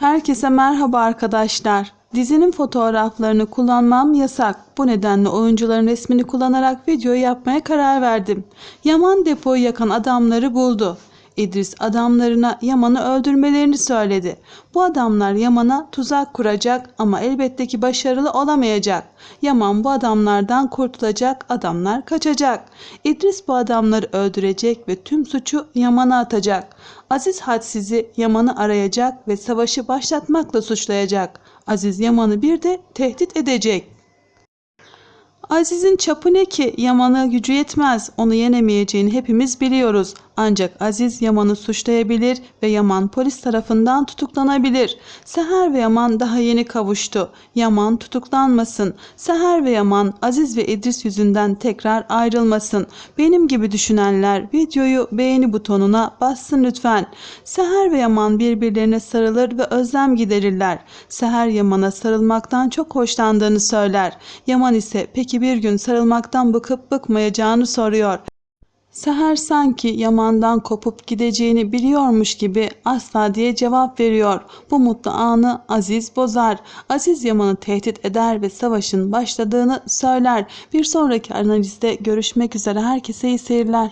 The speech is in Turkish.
Herkese merhaba arkadaşlar. Dizinin fotoğraflarını kullanmam yasak. Bu nedenle oyuncuların resmini kullanarak video yapmaya karar verdim. Yaman depoyu yakan adamları buldu. İdris adamlarına Yaman'ı öldürmelerini söyledi. Bu adamlar Yaman'a tuzak kuracak ama elbette ki başarılı olamayacak. Yaman bu adamlardan kurtulacak, adamlar kaçacak. İdris bu adamları öldürecek ve tüm suçu Yaman'a atacak. Aziz Hadsiz'i Yaman'ı arayacak ve savaşı başlatmakla suçlayacak. Aziz Yaman'ı bir de tehdit edecek. Aziz'in çapı ne ki? Yaman'a gücü yetmez. Onu yenemeyeceğini hepimiz biliyoruz. Ancak Aziz Yaman'ı suçlayabilir ve Yaman polis tarafından tutuklanabilir. Seher ve Yaman daha yeni kavuştu. Yaman tutuklanmasın. Seher ve Yaman Aziz ve İdris yüzünden tekrar ayrılmasın. Benim gibi düşünenler videoyu beğeni butonuna bassın lütfen. Seher ve Yaman birbirlerine sarılır ve özlem giderirler. Seher Yaman'a sarılmaktan çok hoşlandığını söyler. Yaman ise peki bir gün sarılmaktan bıkıp bıkmayacağını soruyor. Seher sanki Yaman'dan kopup gideceğini biliyormuş gibi asla diye cevap veriyor. Bu mutlu anı Aziz bozar. Aziz Yaman'ı tehdit eder ve savaşın başladığını söyler. Bir sonraki analizde görüşmek üzere herkese iyi seyirler.